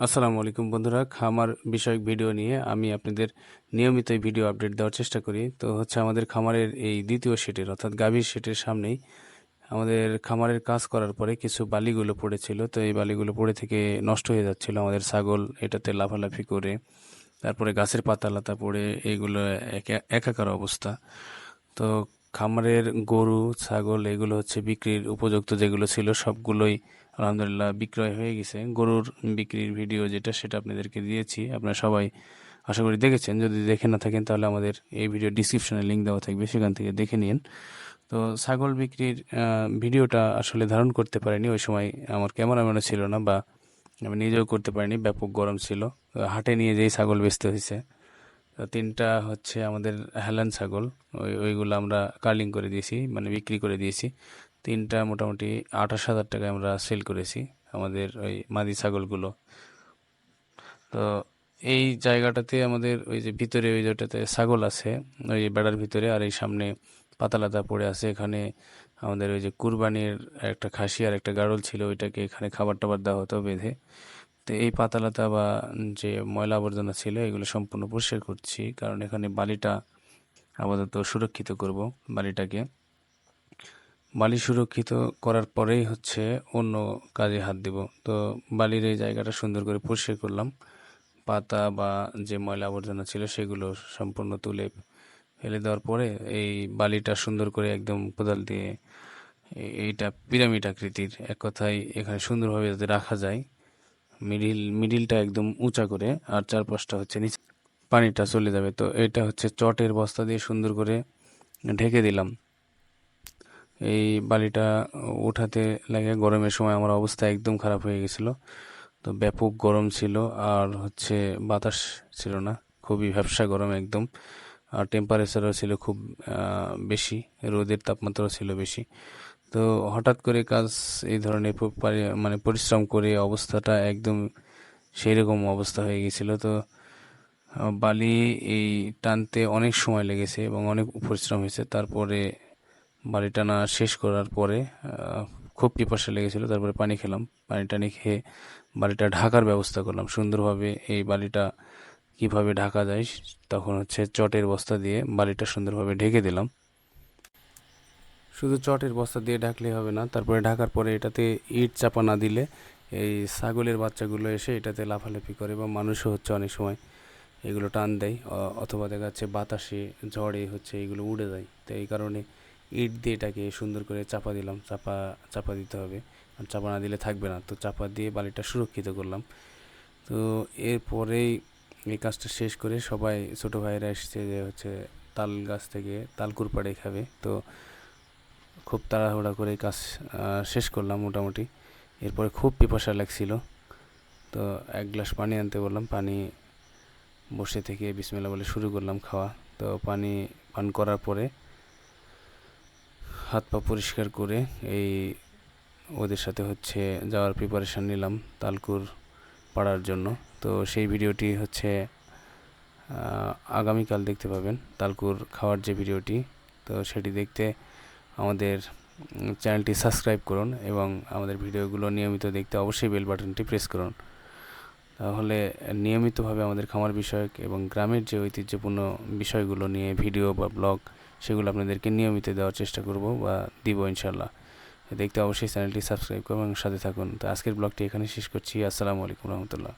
আসসালামু আলাইকুম বন্ধুরা, খামার বিষয়ক ভিডিও নিয়ে আমি আপনাদের নিয়মিত ভিডিও আপডেট দেওয়ার চেষ্টা করি। তো হচ্ছে আমাদের খামারের এই দ্বিতীয় সেটের অর্থাৎ গাভীর সেটের সামনেই আমাদের খামারের কাজ করার পরে কিছু বালিগুলো পড়েছিল। তো এই বালিগুলো পড়ে থেকে নষ্ট হয়ে যাচ্ছিল আমাদের ছাগল এটাতে লাফালাফি করে, তারপরে গাছের পাতা লাতা পড়ে এইগুলো একা- একাকার অবস্থা। তো খামারের গরু, ছাগল এগুলো হচ্ছে বিক্রির উপযুক্ত যেগুলো ছিল সবগুলোই আলহামদুলিল্লাহ বিক্রয় হয়ে গেছে। গরুর বিক্রির ভিডিও যেটা সেটা আপনাদেরকে দিয়েছি। আপনারা সবাই আশা করি দেখেছেন। যদি দেখে না থাকেন তাহলে আমাদের এই ভিডিও ডিসক্রিপশনে লিঙ্ক দেওয়া থাকবে, সেখান থেকে দেখে নিন। তো ছাগল বিক্রির ভিডিওটা আসলে ধারণ করতে পারিনি, ওই সময় আমার ক্যামেরাম্যানও ছিল না বা আমি নিজেও করতে পারিনি, ব্যাপক গরম ছিল। হাটে নিয়ে যেই ছাগল বেচতে হয়েছে তিনটা হচ্ছে আমাদের হেলান ছাগল। ওই, ওইগুলো আমরা কার্লিং করে দিয়েছি মানে বিক্রি করে দিয়েছি। তিনটা মোটামুটি আঠাশ হাজার টাকায় আমরা সেল করেছি আমাদের ওই মাদি ছাগলগুলো। তো এই জায়গাটাতে আমাদের ওই যে ভিতরে ওই যেটাতে ছাগল আছে, ওই বেড়ার ভিতরে আর এই সামনে পাতালাতা পড়ে আছে। এখানে আমাদের ওই যে কুরবানির একটা খাসি আর একটা গাড়ল ছিল, ওইটাকে এখানে খাবার টাবার দেওয়া হতো বেঁধে। তো এই পাতালাতা বা যে ময়লা আবর্জনা ছিল, এগুলো সম্পূর্ণ পরিষ্কার করছি। কারণ এখানে বালিটা আপাতত সুরক্ষিত করব, বালিটাকে। বালি সুরক্ষিত করার পরেই হচ্ছে অন্য কাজে হাত দিব। তো বালির এই জায়গাটা সুন্দর করে পরিষ্কার করলাম। পাতা বা যে ময়লা আবর্জনা ছিল, সেগুলো সম্পূর্ণ তুলে ফেলে দেওয়ার পরে এই বালিটা সুন্দর করে একদম কোদাল দিয়ে এইটা পিরামিড আকৃতির এক কথায় এখানে সুন্দরভাবে যাতে রাখা যায়। মিডিল, মিডিলটা একদম উঁচা করে আর চারপাশটা হচ্ছে নিচে। পানিটা চলে যাবে। তো এটা হচ্ছে চটের বস্তা দিয়ে সুন্দর করে ঢেকে দিলাম। এই বালিটা উঠাতে লাগে। গরমের সময় আমার অবস্থা একদম খারাপ হয়ে গেছিল। তো ব্যাপক গরম ছিল আর হচ্ছে বাতাস ছিল না। খুবই ভ্যাবসা গরম একদম। আর টেম্পারেচারও ছিল খুব বেশি। রোদের তাপমাত্রাও ছিল বেশি। তো হঠাৎ করে কাজ এই ধরনের মানে পরিশ্রম করে অবস্থাটা একদম সেই রকম অবস্থা হয়ে গেছিল। তো বালি এই টানতে অনেক সময় লেগেছে এবং অনেক পরিশ্রম হয়েছে। তারপরে বালি টানা শেষ করার পরে খুব পিপাসা লেগেছিল। তারপরে পানি খেলাম। পানি টানি খেয়ে বালিটা ঢাকার ব্যবস্থা করলাম। সুন্দরভাবে এই বালিটা কীভাবে ঢাকা যায়, তখন হচ্ছে চটের বস্তা দিয়ে বালিটা সুন্দরভাবে ঢেকে দিলাম। শুধু চটের বস্তা দিয়ে ঢাকলে হবে না, তারপরে ঢাকার পরে এটাতে ইট চাপা না দিলে এই ছাগলের বাচ্চাগুলো এসে এটাতে লাফালাফি করে বা মানুষও হচ্ছে অনেক সময় এগুলো টান দেয় অথবা দেখা যাচ্ছে বাতাসে ঝড়ে হচ্ছে এগুলো উড়ে যায়। তো এই কারণে ইট দিয়ে এটাকে সুন্দর করে চাপা দিলাম, চাপা চাপা দিতে হবে। আর চাপা না দিলে থাকবে না। তো চাপা দিয়ে বালিটা সুরক্ষিত করলাম। তো এরপরেই এই কাজটা শেষ করে সবাই ছোটো ভাইয়েরা এসছে যে হচ্ছে তাল গাছ থেকে তাল কুরপাড়ে খাবে। তো খুব তাড়াহুড়া করে কাজ শেষ করলাম মোটামুটি। এরপরে খুব পিপাসা লাগছিল। তো এক গ্লাস পানি আনতে বললাম, পানি বসে থেকে বিসমেলা বলে শুরু করলাম খাওয়া। তো পানি পান করার পরে হাত পা পরিষ্কার করে এই ওদের সাথে হচ্ছে যাওয়ার প্রিপারেশান নিলাম তালকুর পাড়ার জন্য। তো সেই ভিডিওটি হচ্ছে আগামীকাল দেখতে পাবেন তালকুর খাওয়ার যে ভিডিওটি। তো সেটি দেখতে আমাদের চ্যানেলটি সাবস্ক্রাইব করুন এবং আমাদের ভিডিওগুলো নিয়মিত দেখতে অবশ্যই বেল বাটনটি প্রেস করুন। তাহলে নিয়মিতভাবে আমাদের খামার বিষয়ক এবং গ্রামের যে ঐতিহ্যপূর্ণ বিষয়গুলো নিয়ে ভিডিও বা ব্লগ, সেগুলো আপনাদেরকে নিয়মিত দেওয়ার চেষ্টা করব বা দিব ইনশাল্লাহ দেখতে অবশ্যই চ্যানেলটি সাবস্ক্রাইব করুন এবং সাথে থাকুন। তো আজকের ব্লগটি এখানে শেষ করছি। আসসালামু আলাইকুম রহমতুল্লাহ।